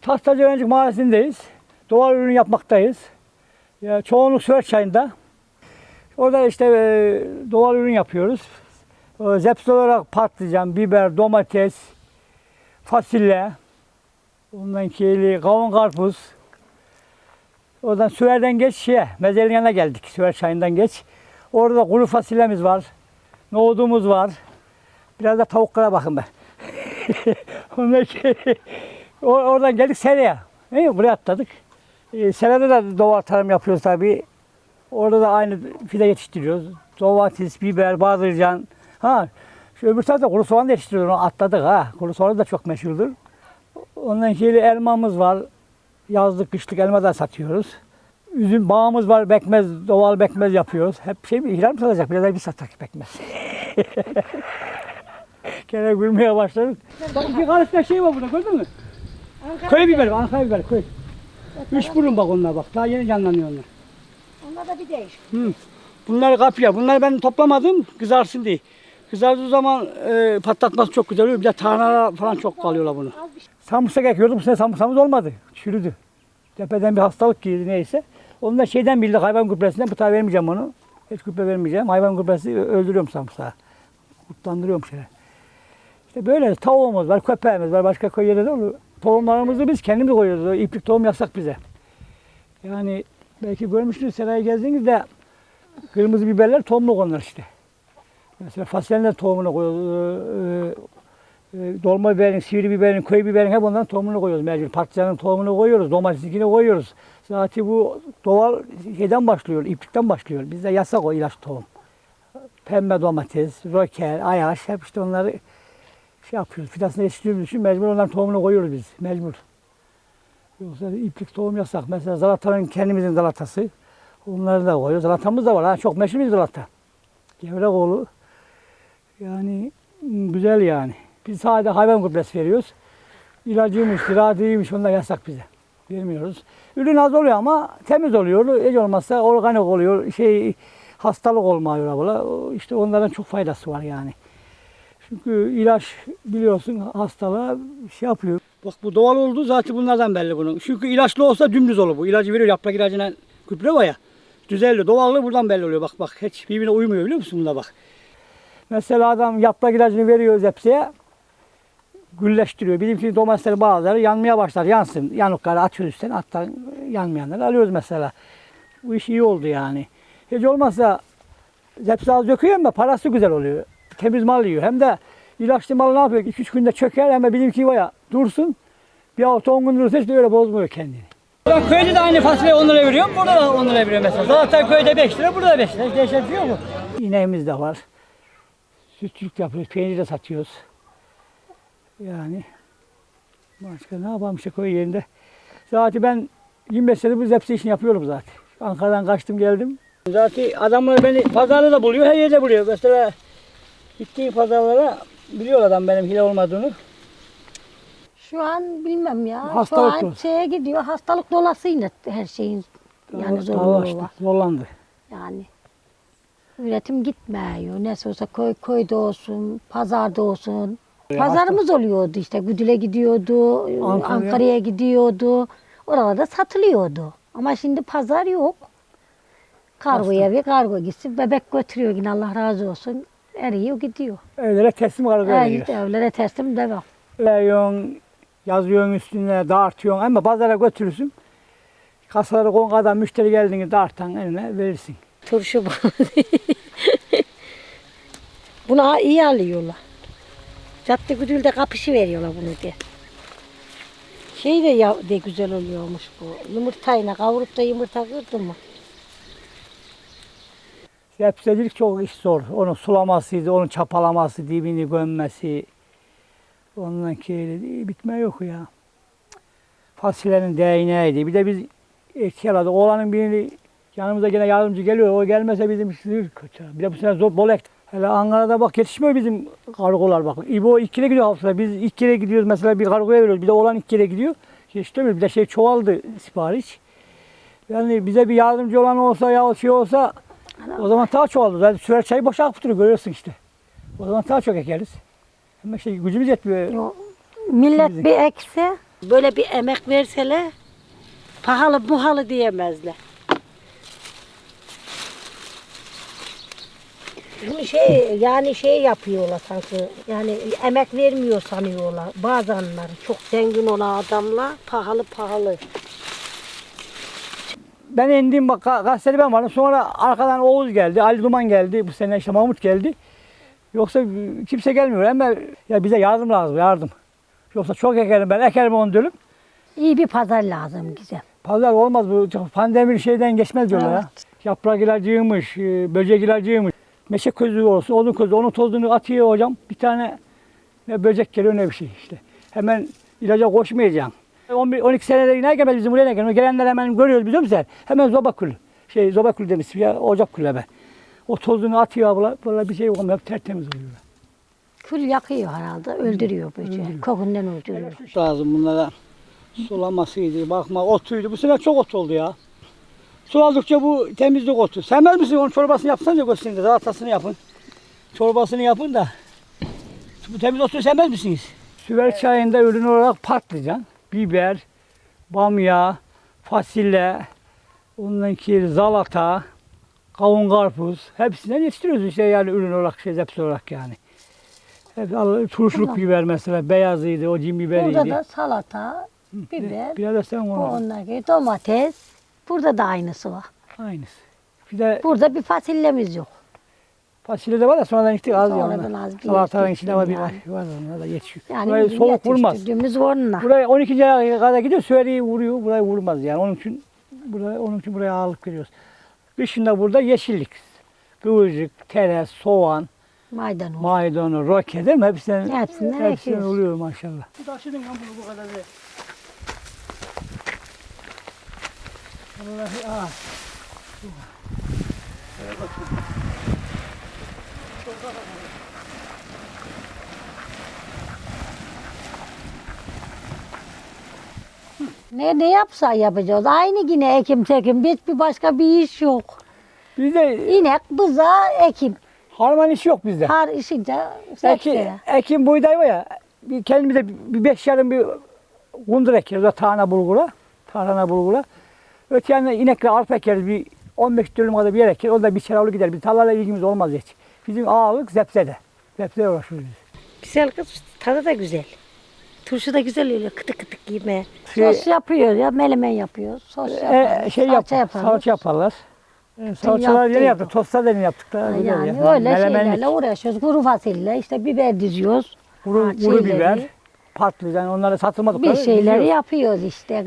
Tahtacı Öğrenci Mahallesi'ndeyiz. Doğal ürün yapmaktayız. Ya, çoğunluk Süveyş çayında. Orada işte e, doğal ürün yapıyoruz. E, zepsi olarak patlıcan, biber, domates, fasulye, ondan keyli, kavun karpuz. Oradan Süver'den geç şeye, yanına geldik. Süver çayından geç. Orada kuru fasulyemiz var. Nohudumuz var. Biraz da tavuklara bakın be. Ondan o- oradan geldik seraya. Ne buraya atladık. Ee, serada da doğal tarım yapıyoruz tabii. Orada da aynı fide yetiştiriyoruz. Domates, biber, bazırcan. Ha, şu öbür tarafta kuru soğan da yetiştiriyoruz. Onu atladık ha. Kuru soğan da çok meşhurdur. Ondan sonra elmamız var. Yazlık, kışlık elma da satıyoruz. Üzüm bağımız var, bekmez, doğal bekmez yapıyoruz. Hep şey mi, ihram satacak, biraz bir satak bekmez. Gene gülmeye başladık. Bak bir karışta şey var burada, gördün mü? Köy biberi, Ankara biberi, köy. Üç burun bak onlar bak, daha yeni canlanıyor onlar. Onlar da bir değişik. Hı. Bunlar kapya, bunları ben toplamadım, kızarsın diye. Kızardığı zaman e, patlatması çok güzel oluyor. Bir de tarhana falan çok kalıyorlar bunu. Şey. Samırsak ekiyordum. Bu sene samırsamız olmadı. Çürüdü. Tepeden bir hastalık girdi neyse. Onu da şeyden bildik hayvan gübresinden. Bu tabi vermeyeceğim onu. Hiç gübre vermeyeceğim. Hayvan gübresi öldürüyorum samırsağı. Kurtlandırıyorum şöyle. İşte böyle tavuğumuz var, köpeğimiz var. Başka köy yerinde olur. Tohumlarımızı biz kendimiz koyuyoruz. İplik tohum yasak bize. Yani belki görmüşsünüz seraya gezdiğinizde kırmızı biberler tohumluk onlar işte. Mesela fasulyenin tohumunu koyuyoruz. Ee, e, dolma biberin, sivri biberin, köy biberin hep onların tohumunu koyuyoruz mecbur. Patlıcanın tohumunu koyuyoruz, domatesinkini koyuyoruz. Zaten bu doğal şeyden başlıyor, iplikten başlıyor. Bizde yasak o ilaç tohum. Pembe domates, roker, ayaş hep işte onları şey yapıyoruz. Fidasını yetiştirdiğimiz için mecbur onların tohumunu koyuyoruz biz. Mecbur. Yoksa iplik tohum yasak. Mesela zalatanın kendimizin zalatası. Onları da koyuyoruz. Zalatamız da var. Ha. Çok meşhur bir zalata. Gevrekoğlu. Yani mm, güzel yani. Biz sadece hayvan gübresi veriyoruz. İlacıymış, ziraatiymiş onlar yasak bize. Vermiyoruz. Ürün az oluyor ama temiz oluyor. Hiç olmazsa organik oluyor. Şey hastalık olmuyor abla. İşte onların çok faydası var yani. Çünkü ilaç biliyorsun hastalığa şey yapıyor. Bak bu doğal oldu zaten bunlardan belli bunun. Çünkü ilaçlı olsa dümdüz olur bu. İlacı veriyor yaprak ilacına gübre var ya. Düzelli. Doğallığı buradan belli oluyor. Bak bak hiç birbirine uymuyor biliyor musun bunda bak. Mesela adam yaprak ilacını veriyor zepsiye. Gülleştiriyor. Bizimki domatesleri bazıları yanmaya başlar. Yansın. Yanıkları atıyoruz üstten. Hatta yanmayanları alıyoruz mesela. Bu iş iyi oldu yani. Hiç olmazsa zepsi az döküyor ama parası güzel oluyor. Temiz mal yiyor. Hem de ilaçlı mal ne yapıyor? 2-3 günde çöker ama bizimki var ya dursun. Bir hafta 10 gün durursa hiç de öyle bozmuyor kendini. Ben köyde de aynı fasulye 10 lira veriyorum. Burada da 10 lira veriyorum mesela. Zaten köyde 5 lira, burada da 5 lira. Hiç değişen şey yok mu? İneğimiz de var. Sütçülük yapıyoruz, peynir de satıyoruz. Yani başka ne yapalım işte köy yerinde. Zaten ben 25 senedir bu zepsi işini yapıyorum zaten. Ankara'dan kaçtım geldim. Zaten adamlar beni pazarda da buluyor, her yerde buluyor. Mesela gittiğim pazarlara biliyor adam benim hile olmadığını. Şu an bilmem ya. Hastalık Şu an dolu. şeye gidiyor. Hastalık dolasıyla her şeyin yani zorluğu var. Zorlandı. Yani üretim gitmiyor. Nasıl olsa köy köyde olsun, pazarda olsun. Pazarımız oluyordu işte. Güdül'e gidiyordu, Ankara'ya. Ankara'ya gidiyordu. Oralarda satılıyordu. Ama şimdi pazar yok. Kargoya bir kargo gitsin. Bebek götürüyor yine Allah razı olsun. Eriyor gidiyor. Evlere teslim kargo Evet, evlere teslim devam. Veriyorsun, yazıyorsun üstüne, dağıtıyorsun ama pazara götürürsün. Kasaları kon kadar müşteri geldiğinde dağıtan eline verirsin. Turşu bu. bunu iyi alıyorlar. Cadde güdülde kapışı veriyorlar bunu diye. Şey de, ya, de güzel oluyormuş bu. Yumurtayla kavurup da yumurta kırdın mı? Sebzecilik çok iş zor. Onun sulamasıydı, onun çapalaması, dibini gömmesi. Ondan ki bitme yok ya. Fasulyenin değneğiydi. Bir de biz ihtiyarladık. Oğlanın birini yanımıza gene yardımcı geliyor. O gelmese bizim işimiz kötü. Bir de bu sene zor bol ekti. Hele Ankara'da bak yetişmiyor bizim kargolar bak. İbo iki kere gidiyor haftada. Biz iki kere gidiyoruz mesela bir kargoya veriyoruz. Bir de oğlan iki kere gidiyor. Yetiştirmiyor. Bir de şey çoğaldı sipariş. Yani bize bir yardımcı olan olsa ya şey olsa o zaman daha çoğalır. Zaten sürer çayı boşa akıp duruyor görüyorsun işte. O zaman daha çok ekeriz. Ama şey gücümüz yetmiyor. Yo, millet bir ekse Böyle bir emek verseler pahalı muhalı diyemezler. Bunu şey yani şey yapıyorlar sanki yani emek vermiyor sanıyorlar bazıları çok zengin olan adamlar pahalı pahalı. Ben indim bak ga- gazeteli ben vardım. Sonra arkadan Oğuz geldi, Ali Duman geldi. Bu sene işte Mahmut geldi. Yoksa e, kimse gelmiyor ama ya bize yardım lazım, yardım. Yoksa çok ekerim ben, ekerim onu dönüp. İyi bir pazar lazım güzel. Pazar olmaz bu pandemi şeyden geçmez diyorlar ya. Evet. Yaprak ilacıymış, e, böcek ilacıymış. Meşe közü olsun, odun közü, onun tozunu atıyor hocam. Bir tane ne böcek geliyor ne bir şey işte. Hemen ilaca koşmayacaksın. 11, 12 senede ne gelmez bizim buraya ne gelmez. Gelenler hemen görüyoruz biliyor musun sen? Hemen zoba kulü. Şey zoba kulü demiş ya ocak kulü hemen. O tozunu atıyor abla. Böyle bir şey olmuyor. Tertemiz oluyor. Kül yakıyor herhalde öldürüyor böceği. Kokundan öldürüyor. lazım bunlara. Sulamasıydı, bakma, otuydu. Bu sene çok ot oldu ya. Suladıkça bu temizlik otu. Sevmez misin onun çorbasını yapsanız ya göstereyim de salatasını yapın. Çorbasını yapın da. Bu temiz otu sevmez misiniz? Süver çayında ürün olarak patlıcan, biber, bamya, fasulye, ondan ki zalata, kavun karpuz hepsinden yetiştiriyoruz işte yani ürün olarak şey hepsi olarak yani. Hep al- turşuluk Tamam. biber mesela beyazıydı, o cin biberiydi. Burada da salata, biber, Biraz da sen bu onu. onlar gibi domates. Burada da aynısı var. Aynısı. Bir de Burada bir fasulyemiz yok. Fasulye de var da sonradan ektik az Sonradan yanında. az bir Salatanın ektik içinde var bir yani. var onlar da yetişiyor. Yani Burayı bizim soğuk vurmaz. yetiştirdiğimiz onunla. Buraya 12. aya kadar gidiyor, süveriyi vuruyor, burayı vurmaz yani. Onun için buraya, onun için buraya ağırlık veriyoruz. Kışında burada yeşillik. Kıvırcık, tere, soğan, Maydanoz. maydanoz, roke değil mi? Hepsinden, Hepsinden hepsinden ekiyoruz. oluyor maşallah. Bu taşıdın lan bunu bu kadar da. Vallahi ah. Ne ne yapsa yapacağız. Aynı yine ekim tekim. Hiçbir başka bir iş yok. Bizde İnek, bıza, ekim. harman işi yok bizde. Har işince Eki, sekteye. ekim buğday var ya, bir kendimize bir beş yarım bir kundur ekeriz, o tane bulgura, tarhana bulgura. Öte yandan inekle arpa ekeriz, bir 15 dönüm kadar bir yer ekeriz, o da bir çeravlı gider. Bir tarlayla ilgimiz olmaz hiç. Bizim ağırlık zepsede. Zepsede uğraşıyoruz biz. Güzel kız, tadı da güzel. Turşu da güzel oluyor, kıtık kıtık yeme. Şey- Sos yapıyor ya, melemen yapıyor. Sos yapar, E, şey yap, salça yaparız. salça yaparlar. E, salçalar yeni yaptıydı. yaptık, tostlar da yeni yaptık. Da, güzel Yani ya. öyle Melemenlik, şeylerle uğraşıyoruz. Kuru fasulye, işte biber diziyoruz. kuru, kuru şeyleri, biber, patlıcan, onları satılmadık. Bir şeyleri yapıyoruz işte.